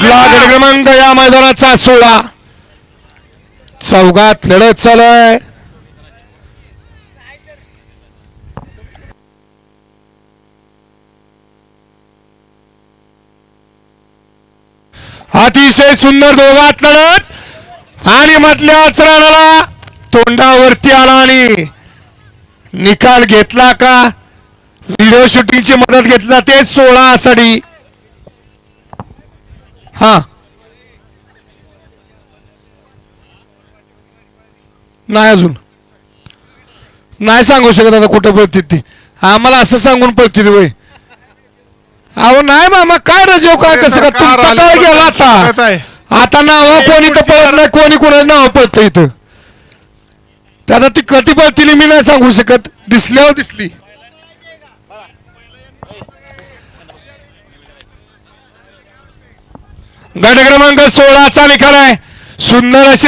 कुठला गट क्रमांक या मैदानाचा सोळा चौघात लढत चालू आहे अतिशय सुंदर दोघात लढत. आणि मधल्या चरणाला तोंडावरती आला आणि निकाल घेतला का? व्हिडिओ शूटिंगची मदत घेतला. ते सोळा आसाडी हा. नाही अजून. नाही सांगू शकत आता कुठं पळतील ती. आम्हाला असं सांगून पळतील वय अहो नाही मामा काय रजेव काय कसं का तुमचा काय गेला आता? आता नाव कोणी तर पळत नाही कोणी कोणाचं नाव पळतं इथं. आता ती कधी पळतील मी नाही सांगू शकत. दिसल्यावर दिसली. गट क्रमांक सोळाचा निकाल आहे. सुंदर अशी